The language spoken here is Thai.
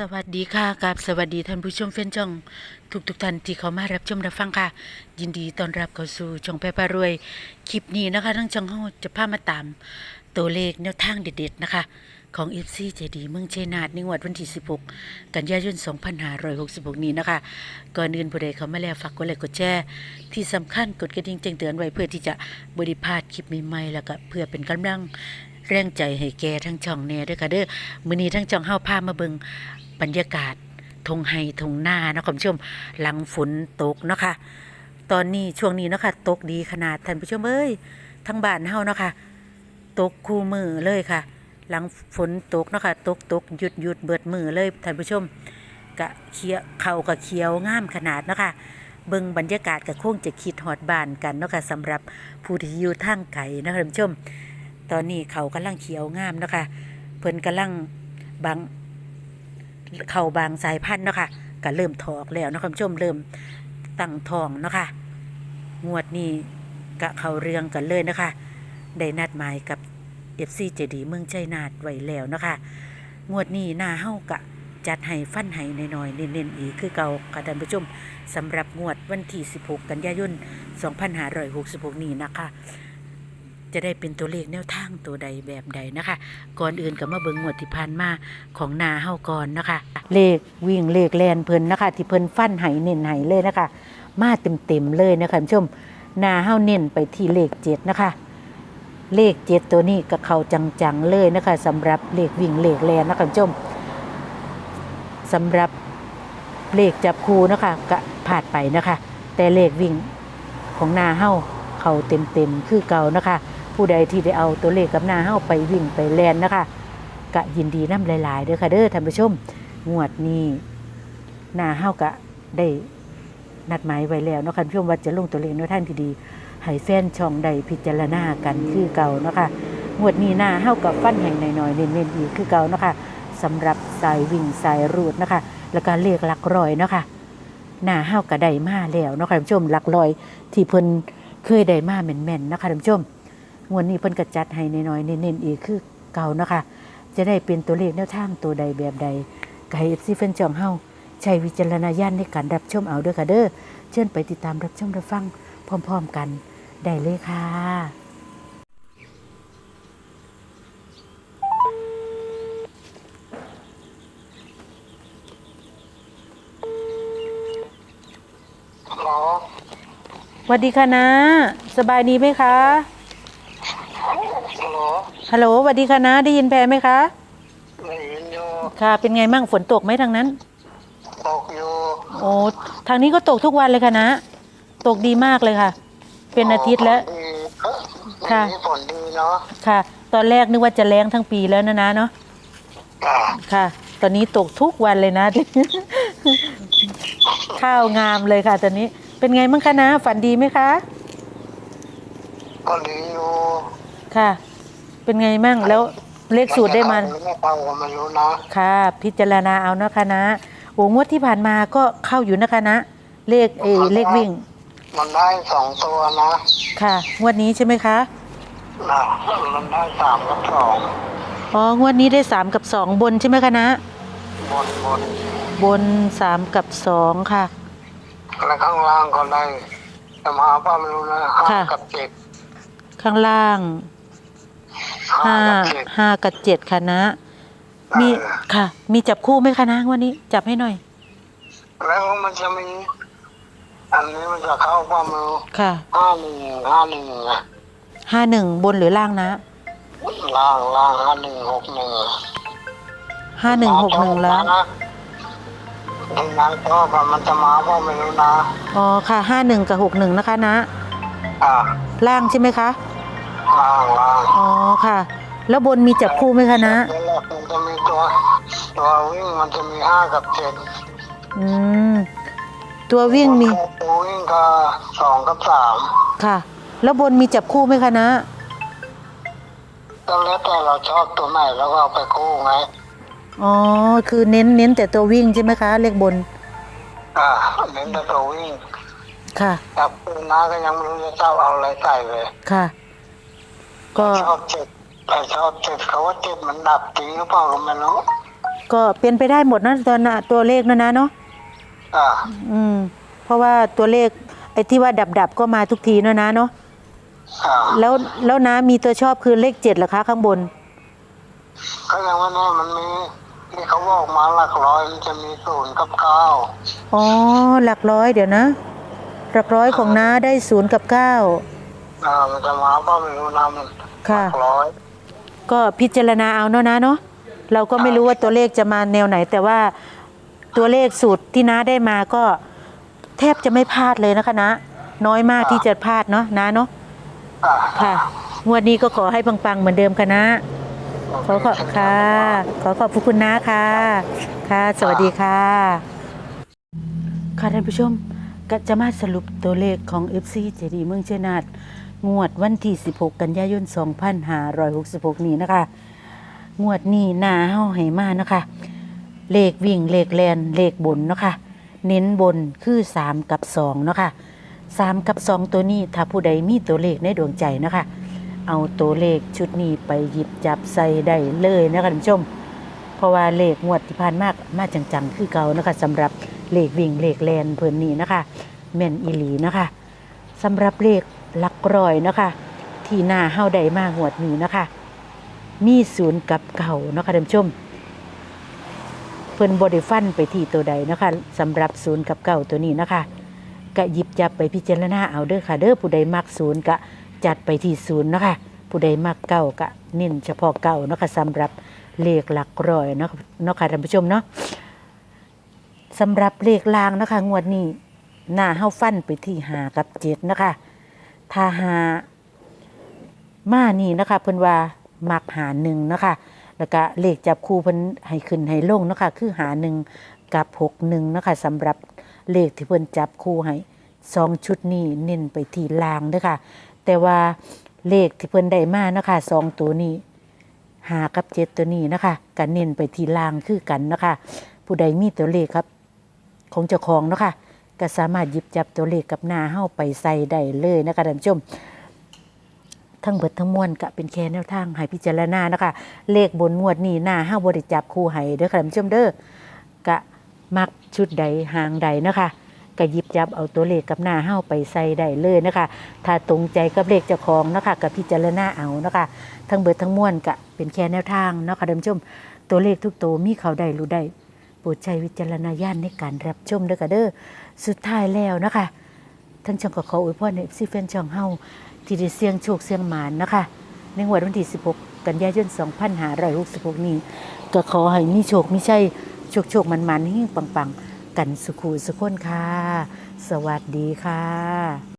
สวัสดีค่ะกับสวัสดีท่านผู้ชมแฟนช่อง ทุกทุกท่านที่เขามารับชมรับฟังค่ะ ยินดีต้อนรับเข้าสู่ช่องแพรพารวย คลิปนี้นะคะทั้งช่องเฮาจะพามาตาม ตัวเลขแนวทางเด็ดๆนะคะ ของ FC เจดีเมืองเชยนาดในงวดวันที่ 16 กันยายน 2566 นี้นะคะ ก่อนอื่นผู้ใดเขามาแล้วฝากกดไลค์กดแชร์ที่สำคัญกดกระดิ่งแจ้งเตือนไว้เพื่อที่จะบริพลาดคลิปใหม่ๆแล้วก็เพื่อเป็นกำลังแรงใจให้แกทั้งช่องแน่ด้วยค่ะเด้อมื้อนี้ทั้งช่องเฮาพามาเบิ่ง บรรยากาศทงไฮทงหน้านะคุณผู้ชมหลังฝนตกเนาะค่ะตอนนี้ช่วงนี้เนาะค่ะตกดีขนาดท่านผู้ชมเอ้ยทั้งบ้านเฮาเนาะค่ะตกคู่มือเลยค่ะ หลังฝนตกเนาะค่ะตกตกหยุดหยุดเบิดมือเลยท่านผู้ชมกะเคียวเข่ากะเขียวงามขนาดเนาะค่ะเบิ่งบรรยากาศกะคงจะคิดฮอดบานกันเนาะค่ะสำหรับผู้ที่อยู่ทางไกลนะคะท่านผู้ชม ตอนนี้เขากำลังเขียวงามเนาะค่ะเพิ่นกำลังบาง เข้าบางสายพันธุ์เนาะค่ะก็เริ่มถอกแล้วนะคุณผู้ชมเริ่มตั้งทองเนาะค่ะงวดนี้กะเขาเรื่องกันเลยนะคะ ได้นัดหมายกับ FC เจดีเมืองชัยนาทไว้แล้วนะคะ งวดนี้หน้าเฮากะจัดให้ฟันให้น้อยๆเน้นๆอีกคือเก่าค่ะท่านผู้ชมสำหรับงวดวันที่ 16 กันยายน 2566 นี้นะคะ จะได้เป็นตัวเลขแนวทางตัวใดแบบใดนะคะ ก่อนอื่นก็มาเบิ่งงวดที่ผ่านมาของนาเฮาก่อนนะคะ เลขวิ่งเลขแลนเพิ่นนะคะ ที่เพิ่นฟันไหเน้นไหเลยนะคะ มาเต็มๆเลยนะคะคุณผู้ชมนาเฮาเน้นไปที่เลขเจ็ดนะคะ เลขเจ็ดตัวนี้ก็เข้าจังๆเลยนะคะสำหรับเลขวิ่งเลขแลนนะคะคุณผู้ชมสำหรับเลขจับคูนะคะก็ผ่านไปนะคะ แต่เลขวิ่งของนาเฮาเขาเต็มๆคือเก่านะคะ ผู้ใดที่ได้เอาตัวเลขกับหน้าเฮาไปวิ่งไปแลนนะคะกะยินดีน้ำหลายๆเด้อค่ะเด้อท่านผู้ชมงวดนี้หน้าเฮากะได้นัดหมายไว้แล้วเนาะค่ะท่านผู้ชมว่าจะลงตัวเลขแนวทางที่ดีให้แฟนช่องใดพิจารณากันคือเก่าเนาะค่ะงวดนี้หน้าเฮากับฟันแห่งหน่อยๆเน้นๆอีกคือเก่าเนาะค่ะสำหรับสายวิ่งสายรูดนะคะ แล้วก็เลขหลักร้อยเนาะค่ะหน้าเฮากะได้มาแล้วเนาะค่ะท่านผู้ชมหลักร้อยที่เพิ่นเคยได้มาแม่นๆนะคะท่านผู้ชม งวดนี้เพิ่นก็จัดให้น้อยๆเน้นๆอีกคือเก่าเนาะคะ จะได้เป็นตัวเลขแนวทางตัวใดแบบใดก็ให้ FC แฟนจ่องเฮาใช้วิจารณญาณในการรับชมเอาเด้อค่ะเด้อเชิญไปติดตามรับชมรับฟังพร้อม ๆกันได้เลยค่ะฮัลโหลสวัสดีค่ะนะ สบายดีไหมคะฮัลโหล ฮัลโหลสวัสดีค่ะนะ ได้ยินแพรไหมคะ ได้ยินอยู่ค่ะ เป็นไงมั่งฝนตกไหมทางนั้น ตกอยู่โอ้ทางนี้ก็ตกทุกวันเลยค่ะนะ ตกดีมากเลยค่ะ เป็นอาทิตย์แล้วดีค่ะมีผลดีเนาะค่ะ ตอนแรกนึกว่าจะแรงทั้งปีแล้วนะนะเนาะอ่าค่ะ ตอนนี้ตกทุกวันเลยนะ ข้าวงามเลยค่ะ ตอนนี้ เป็นไงบ้างคะนะ ฝันดีไหมคะ ก็ดีอยู่ ค่ะ เป็นไงมั่งแล้วเลขสูตรได้มานจะเข้หรือไม่เข้าก็ไม่รู้นะค่ะ พิจารณาเอานะคะนะโอ้งวดที่ผ่านมาก็เข้าอยู่นะคะนะ เลขเออเลขวิ่ง มันได้สองตัวนะค่ะงวดนี้ใช่ไหมคะนะมันได้สามกับสองอ๋องวดนี้ได้สามกับสองบนใช่ไหมคะนะบนบนบนสามกับสองค่ะ แล้วข้างล่างก็ได้แต่มาป้าไม่รู้นะห้าค่ะกับเจ็ดข้างล่าง ห้าห้ากับเจ็ดห้ากับเจ็ดค่ะนะมีเออค่ะ มีจับคู่ไหมคะนะงวันนี้ จับให้หน่อย แล้วมันจะมี อันนี้มันจะเข้าป้าไม่รู้ค่ะห้าหนึ่งห้าหนึ่งอะห้าหนึ่งบนหรือล่างนะล่างล่างห้าหนึ่งหกหนึ่งห้าหนึ่งหกหนึ่งแล้วทีนั้นก็มันจะมาก็ไม่รู้นะอ๋อค่ะห้าหนึ่งกับหกหนึ่งนะคะนะอ่าล่างใช่ไหมคะ ล่างล่างอ๋อค่ะ แล้วบนมีจับคู่ไหมคะนะแล้วแรกมันจะมีตัวตัววิ่งมันจะมีห้ากับเจ็ดอืมตัววิ่งมีตัววิ่งก็สองกับสามค่ะ แล้วบนมีจับคู่ไหมคะนะก็แล้วแต่เราชอบตัวไหนแล้วก็เอาไปกู้ไงอ๋อคือเน้นเน้นแต่ตัววิ่งใช่ไหมคะเลขบนอ่าเน้นแต่ตัววิ่งค่ะ จับปืนน้าก็ยังไม่รู้จะเจ้าเอาอะไรใส่เลยค่ะ ก็ชอบเจ็บแต่ชอบเจ็บเขาว่าเจ็บมันดับจริงหรือเปล่าก็ไม่รู้ก็เป็นไปได้หมดนะตอนน่ะตัวเลขนะนะเนาะอ่าอืม เพราะว่าตัวเลขไอ้ที่ว่าดับดับๆก็มาทุกทีเนอะนะเนาะอ่าแล้วแล้วนะมีตัวชอบคือเลขเจ็ดเหรอคะข้างบน ก็ยังว่าเนี่ยมันมีที่เขาบอกมาหลักร้อยมันจะมีศูนย์กับเก้าอ๋อ หลักร้อยเดี๋ยวนะ หลักร้อยของน้าได้ศูนย์กับเก้า อ่ามันจะมาก็ไม่รู้นำหลัค่ะ ร้อยก็พิจารณาเอาเนาะนะเนาะเราก็ไม่รู้ว่าตัวเลขจะมาแนวไหน แต่ว่าตัวเลขสูตรที่น้าได้มาก็แทบจะไม่พลาดเลยนะคะนะน้อยมากที่จะพลาดเนาะนะเนาะอ่าค่ะงวดนี้ก็ขอให้ปังๆเหมือนเดิมค่ะนะ ขอขอบค่ะ ขอขอบพระคุณนะค่ะ ค่ะ สวัสดีค่ะ ค่ะท่านผู้ชมก็จะมาสรุปตัวเลขของ FC เจดีเมืองเชยนาด งวดวันที่ 16 กันยายน 2566 นี้นะคะ งวดนี้หนาเฮาให้มานะคะ เลขวิ่งเลขแลนเลขบนนะคะ เน้นบนคือ 3 กับ 2 นะคะ 3 กับ 2 ตัวนี้ถ้าผู้ใดมีตัวเลขในดวงใจนะคะ เอาตัวเลขชุดนี้ไปหยิบจับใส่ได้เลยนะคะท่านผู้ชม เพราะว่าเลขงวดที่ผ่านมากมาจังๆ คือเก่านะคะสำหรับเลขวิ่งเลขแลนเพิ่นนี้นะคะแม่นอีหลีนะคะสำหรับเลข ลักร้อยนะคะที่หน้าเฮาได้มางวดนี้นะคะ มีศูนย์กับเก่านะคะท่านผู้ชม เพิ่นบริฟันไปที่ตัวใดนะคะสำหรับศูนย์กับเก่าตัวนี้นะคะก็หยิบจับไปพิจารณาเอาเด้อค่ะ เด้อผู้ใดมักศูนย์ก็จัดไปที่ศูนย์นะคะผู้ใดมักเก่าก็เน้นเฉพาะเก่านะคะสำหรับเลขหลักร้อยเนาะเนาะค่ะท่านผู้ชมเนาะสำหรับเลขลางนะคะงวดนี้หน้าเฮาฟันไปที่หากับเจ็ดนะคะ ถ้าหามานี่นะคะเพิ่นว่ามักหาหนึ่งนะคะแล้วก็เลขจับคู่เพิ่นให้ขึ้นให้ลงนะคะคือหาหนึ่งกับหกหนึ่งนะคะสำหรับเลขที่เพิ่นจับคู่ให้สองชุดนี้เน้นไปที่ลางเด้อค่ะ แต่ว่าเลขที่เพิ่นได้มานะคะสองตัวนี้หากับเจ็ดตัวนี้นะคะก็เน้นไปที่ลางคือกันนะคะ ผู้ใดมีตัวเลขครับ ของเจ้าของเนาะค่ะ ก็สามารถหยิบจับตัวเลขกับหน้าเฮาไปใส่ได้เลยนะคะท่านผู้ชม ทั้งเบิดทั้งมวลก็เป็นแค่แนวทางให้พิจารณานะคะ เลขบนงวดนี้หน้าห้าบริจับคู่ให้เด้อค่ะท่านผู้ชมเด้อกะมักชุดใดหางใดนะคะก็หยิบจับเอาตัวเลขกับหน้าเห้าไปใส่ได้เลยนะคะ ถ้าตรงใจกับเลขเจ้าของนะคะกับพิจารณาเอานะคะ ทั้งเบิดทั้งมวลก็เป็นแค่แนวทางนะคะท่านผู้ชม ตัวเลขทุกตัวมีเขาได้รู้ได้ ปรดใช้วิจารณญาณในการรับชมด้อค่ะเด้อสุดท้ายแล้วนะคะทั้งช่องก็ขออวยพรในซีแฟนช่องเฮาที่ได้เสียงโชคเสียงหมานนะคะ ในงวดวันที่ 16 กันยายน 2566 นี้ ก็ขอให้มีโชคมีชัยโชคโชคมันมันๆเฮงปัง ๆ กันสุขุสุขคนค่ะ สวัสดีค่ะ